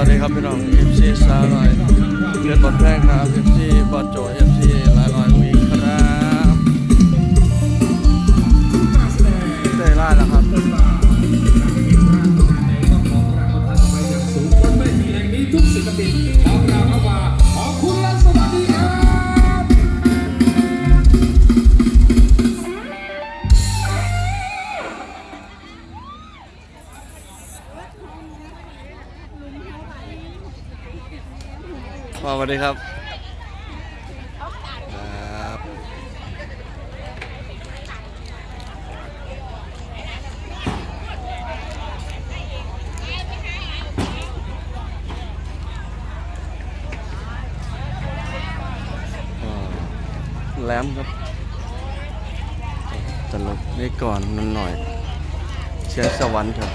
วัสดีครับพี่น้อง FC สาวน่อยเดือนบอลแพงครับ FC บอลโจ FC ลายลอยวีครับได้ล่าแล้วครับสูงบนเวทีแห่งนี้ทุกศิลปิน สวัสดีครับครับแหลมครับตลกได้ก่อนมันหน่อย เชียงสวรรค์ครับ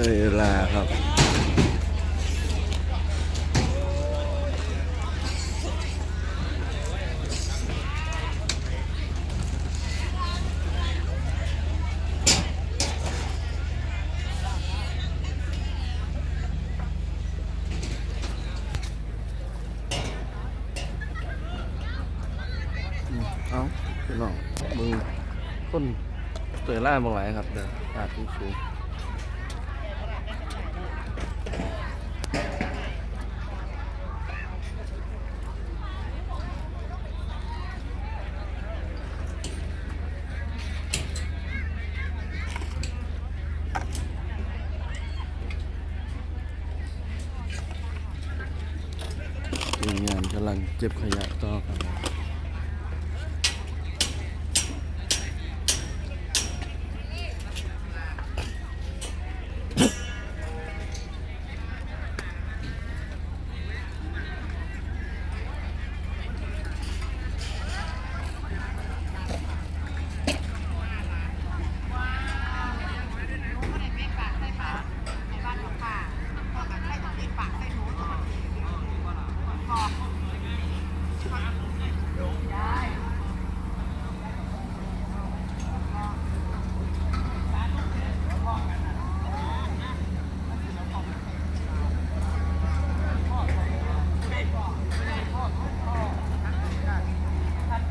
เตยลาครับอืมเอาพี่น้องมึงต้นเตยล่าบางหลายครับเดี๋ยวอาดสูงๆทีมงานกำ ลังเก็บขยะต่อครับ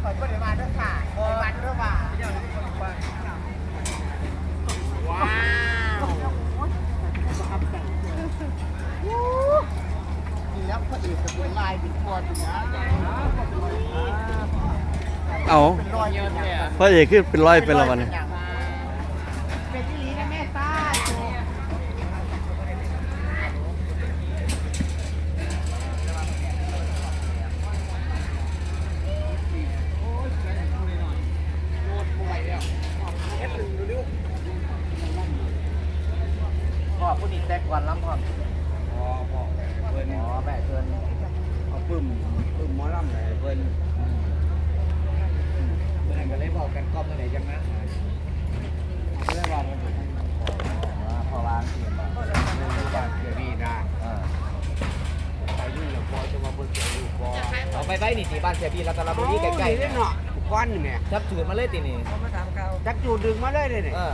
ข่อยก็เดี๋ยวมาด้วยค่ะวันด้วยว่าว้าวนี่แล้วพระเอกจะ เอายเป็นคนเอาเป็นรอยเยอะเนี่ยพระเอกขึ้นเป็นร้อยเป็นละวันนี้เป็นที่ลีนะแม่ต้าพ่อผู้นี้แตกก่อนล้ำพ่อ พอพอเพิ่น อ๋อแม่เกิน เอาปึ้มปึ้มหมอ ลำไหนเพิ่นเพิ่นก็เลยบอกกันกอบตัวไหนจังนะก็เลยว่ามันพอวางเสียบเรื่องรูบ้านเกิดนี่นะอ่าไปยุ่งแล้วพอจะมาเพิ่นเกิดลูกพอเอาไปไปนี่ที่บ้านเสียบีแล้วก็เราโอ้บุยรีใกล้ๆเล่เนี่ยนเนาะควันนี่แม่จับจูดมาเลยตีนี่จักจูดดึงมาเลยเลยนี่เออ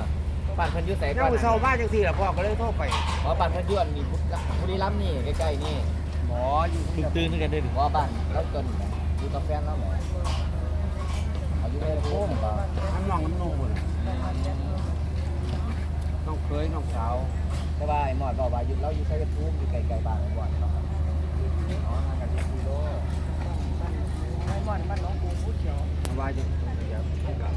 บ้านเพันอยุใส่แล้ก่อวนเช้ามาจังซี่ล่ะพ่อก็เลยโทรไปอ๋อบ้านเพันอยุอันนี้บุรีรัมย์นี่ใกล้ๆนี่หมออยู่ตื่นตื่นกันได้ดิว่าบ้านแล้วจน อยู่กับแฟนแล้วแหมอายุไม่โค้งบ่น้ำน้องน้ำนุ่งพุ่นน่ะน้องเคยน้องสาวแต่ว่าไอ้หมอดบอกว่าอยู่เราอยู่ใช้กระทุ่มอยู่ไกลๆบ้านไอ้หมอดเนาะอ๋อห่างกันที่กิโลเอาไว้จังเดี๋ยว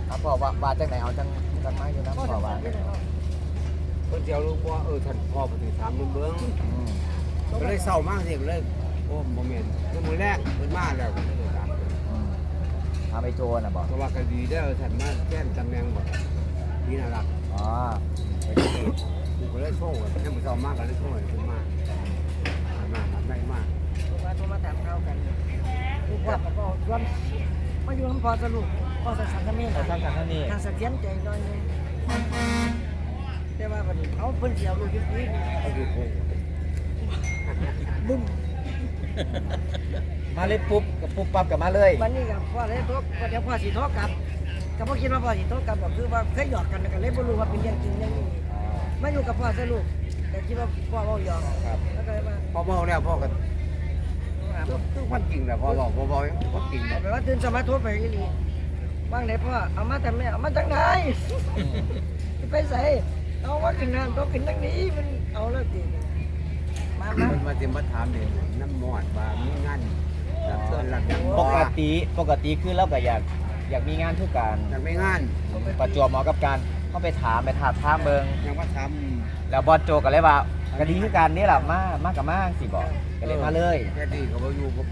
ครับพ่อว่าว่าจังไหนเอาจังจังไม้อยู่น้ำพ่อว่าเพิ่นสิเอาลูกว่าเออท่านพ่อเพิ่นสิถามมึงเบิ่งอืมก็เลยเศร้ามากสิก็เลยโอ้โมเมนต์คือมือแรกมันมาแล้วก็เลยถาม อืม เอาไปโจรน่ะบอกเพราะว่าก็ดีได้อท่านมาแจ้งตำแหน่งบ่นี่น่ารักอ๋อไปที่กูก็เลยโชว์ให้มันเศร้ามากก็เลยโชว์ให้ขึ้นมามากได้มากโทรมาโทรมาถามข่าวกันลูกว่าก็รวมมาอยู่น้ำพอสรุปพอสังสังเมตเราสร้างสรรค์ท่านนี่ทางสะเทียนใจหน่อยนึงแต่ว่าบัดนี้เอาเพิ่นเสียวลูกยุคนี้ก็คือโค้งบึ้ม มาเลยปุ๊บกับปุ๊บปั๊บกับมาเลย วันนี้กับพ่อเลยโทรก็เดี๋ยวพ่อสิโทรกลับก็บ่คิดว่าพ่อสิโทรกลับก็คือว่าเคยหยอกกันก็เลยบ่รู้ว่าเป็นเรื่องจริงเรื่องนี้มาอยู่กับพ่อสรุปแต่คิดว่าพ่อเว้าหยอกครับ แล้วก็เลยมาพอบอกแล้วพ่อก็ถามคือความจริงแหละพ่อบอกพ่อบอกความจริงเอาไปว่าตื่นสมาธิไปอีหลีบ้างไหนพ่อเอามาแต่แม่เอามาจากไหนไปใส่เอาว่าขึ้นน้ำต้องขึ้นทางนี้มันเอาแล้วตีมามา มันมาเตรียมมาถามเด็กน้ำมอดว่ามีงาน รับเชิญรับยังปกติปกติคือเราก็อยากอยากมีงานทุกการยังไม่งานประจวบเหมาะกับการเข้าไปถามไปถามท่ามเบิงยังว่าทแล้วบอสโจก็เลยว่าก็ดีคือการนี่แหละมามากับมาสิบอกก็เลยมาเลยแค่ดีเขาบอกอยู่ผม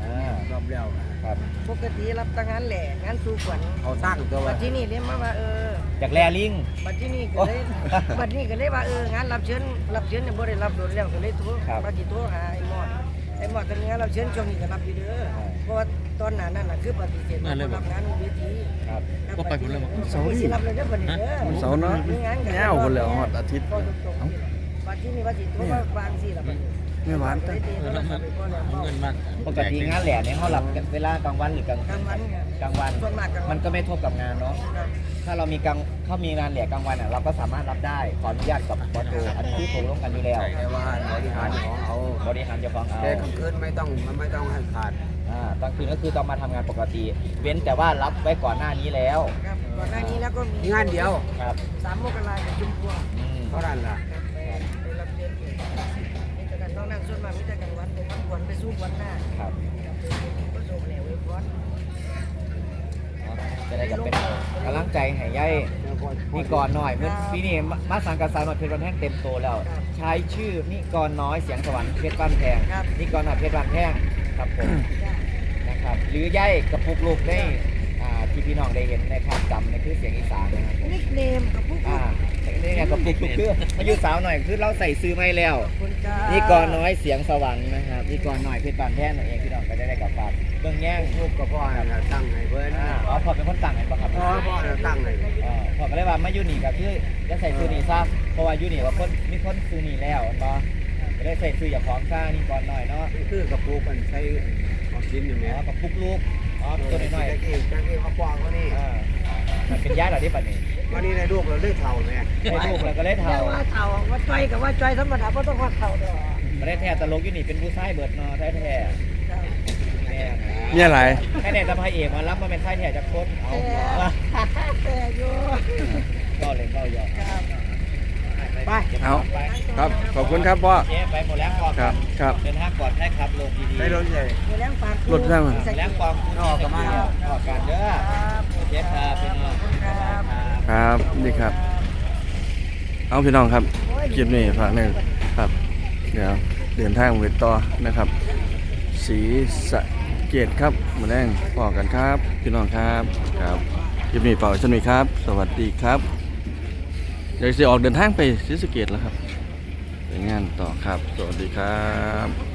รอบแล้วครับปกติรับตั้งงานแหล่งานสู่ขวัญเขาสร้างตัวบัว่าดที่นี่เรียกมาว่าเอออยากแลลิงบัดที่นี่ก็เลยบัดนี้ก็เลยว่าเอองานรับเชิญรับเชิญเนี่ยบ่ได้รับโดนแล้วก็เลยโทรมาจิโทรหาไอ้หมอด ไอ้หมอดตอนนี้งานรับเชิญช่วงนี้ก็รับอยู่เด้อเพราะว่าตอนนั้นนั่นน่ะคือปฏิเสธบ่รับงานเวทีครับก็ไปพุ่นแล้วมั้งเสาร์สิรับเลยเด้อบัดนี้เด้อวันเสาร์เนาะมีงานกันแง่วคนแล้วฮอดอาทิตย์ก็ตรงๆบัดที่นี่ว่าสิโทรมาวางสิล่ะบัดนี้ ไม่หวานแต่เอาเงินมาปกติงานแหล่เนี่ยเขาหลับเวลากลางวันหรือกลางกลางวันไงกลางวัน ส่วนมากกลางวัมันนก็ไม่ทบกับงานเนาะครับถ้าเรามีกลางเขามีงานแหล่กลางวันอะเราก็สามารถรับได้ ขออนุญาตกับบอสโจอันนี้คือตกลงกันอยู่แล้ว แต่ว่าบริหารของเขาบริหารเจะฟ้าของเอาแต่กลางคืนไม่ต้องไม่ต้องให้ขาดอ่าตอนคืนก็คือต้องมาทำงานปกติ เว้นแต่ว่ารับไว้ก่อนหน้านี้แล้ว ครับก่อนหน้านี้แล้วก็มีมีงานเดียวครับสามมกรากับจุมพวงอืมเท่านั้นล่ะ ส่วนมากมีแต่กันวันไปพักผ่อนไปสู้วันหน้าครับครับไปก็ส่งแหล่ไว้พร้อนจะได้กับเป็นกำลังใจให้ย่ายนิกรหน่อย เมื่อปีนี้มามาสังกัดสายมาเพชรวันแท่งเต็มตัวแล้ว ใช้ชื่อนิกรน้อยเสียงสวรรค์เพชรบ้านแพงนิกรหน่อยเพชรบ้านแพงครับผมจ้านะครับ หรือย่ายกระปุกลูกได้อ่า ที่พี่น้องได้เห็นในภาพจำในคือเสียงอีสานนะครับผมนิกเนมกับผู้อ่านี่ไงกระปุกลูกคือมาอยู่สาวหน่อยคือเราใส่ซื้อไม่แล้ว คนจ้านี่กรน้อยเสียงสวรรค์นะครับนี่กรน้อยเพชรบานแท่นนั่นเองพี่น้องก็ได้ได้กับฝากเบื้องแย่งลูกกับพ่อน่ะตั้งให้เพิ่นอ่าอ๋อพอเป็นคนต่างกันปะครับพ่อพ่อน่ะตั้งให้อ่าพอก็เลยว่ามาอยู่นี่ก็คือจะใส่ซื้อนี่ซะเพราะว่าอยู่นี่ว่าคนมีคนซื้อนี่แล้วอันบ่ก็ได้ใส่ซื้ออย่าพร้อมซ่านี่กรน้อยเนาะ คือกระปุกมันใช้ออกซินอยู่อ๋แม่อกับปุกลูก อ๋อตัวน้อยจักเองจักเองเขาปองเขานี่ๆอ่ามันเป็นย้ายเหรอที่ปัจนี้วันนี้ในลูกเราเลือกเท่าแม่ได้ลูกแล้วก็ได้เรีเท่ายกว่าเท่าว่าจ้อยกับว่าจ้อยธรรมดาเพราะต้องว่าเท่าดอกไม่ได้แท้ตลกอยู่นี่เป็นผู้ชายเบิดเนาะแท้แท้ครับแม่เนี่ยอะไรแค่เนี่ยจะพายเอกมารับมาเป็นชายแท้จากคนเอาแต่แต่อยู่ก็เลยก็ยอม ครับ ไปเอาไปครับขอบคุณครับพ่อเจ๊ไปหมดแล้วก่อนครับครับเดินทางก่อนให้ครับลงดีๆได้รถใหญ่เดี๋ยวแรงปากรถช่างมันแล้วกองคุณออกกันมาออกกันเด้อครับเจ๊พาเป็นเนาะครับครับนี่ครับ เอาพี่น้องครับคลิปนี้ฝากหนึ่งครับ เดี๋ยวเดินทางไปต่อนะครับ สีสะเกตครับมาแรงพอกันครับ พี่น้องครับครับคลิปนี้เป่าชนีครับ สวัสดีครับ เดี๋ยวจะออกเดินทางไปศรีสะเกตแล้วครับไปงานต่อครับ สวัสดีครับ